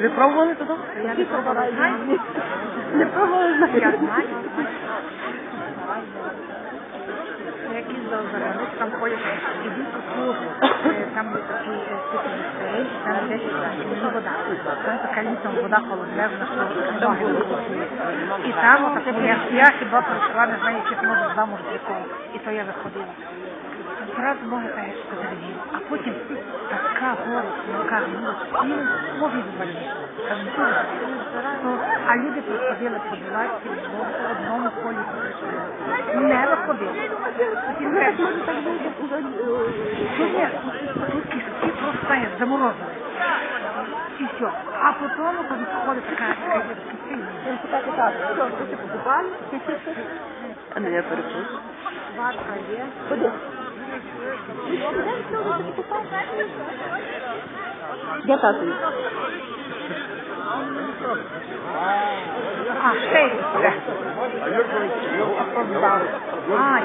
Ви пробували туди? Я не пробувала? Не пробувала, Я знаю. Як їздила за границю, там ходять ідуть по е, там є такий е, типу там 10 сантиметрів вода. Там така літом вода холодневна, що. І там я, хіба пройшла, не знаю, яких може два, може три. І то я заходила. Зразу так як подеревіли. А потім така гора, яка ну, цілий повід звалив. Ну, А люди приходили по 20 в одному колі. Не Ну, так теж може так бути уже. Тут є, тут кістки просто знаєш, заморозили. І все. А потім там виходить така, така як кисень. Він питає так, що, що ти покупали? А не я перепрошую. Ватка є. Ходи. Де тато? А, ще є. А,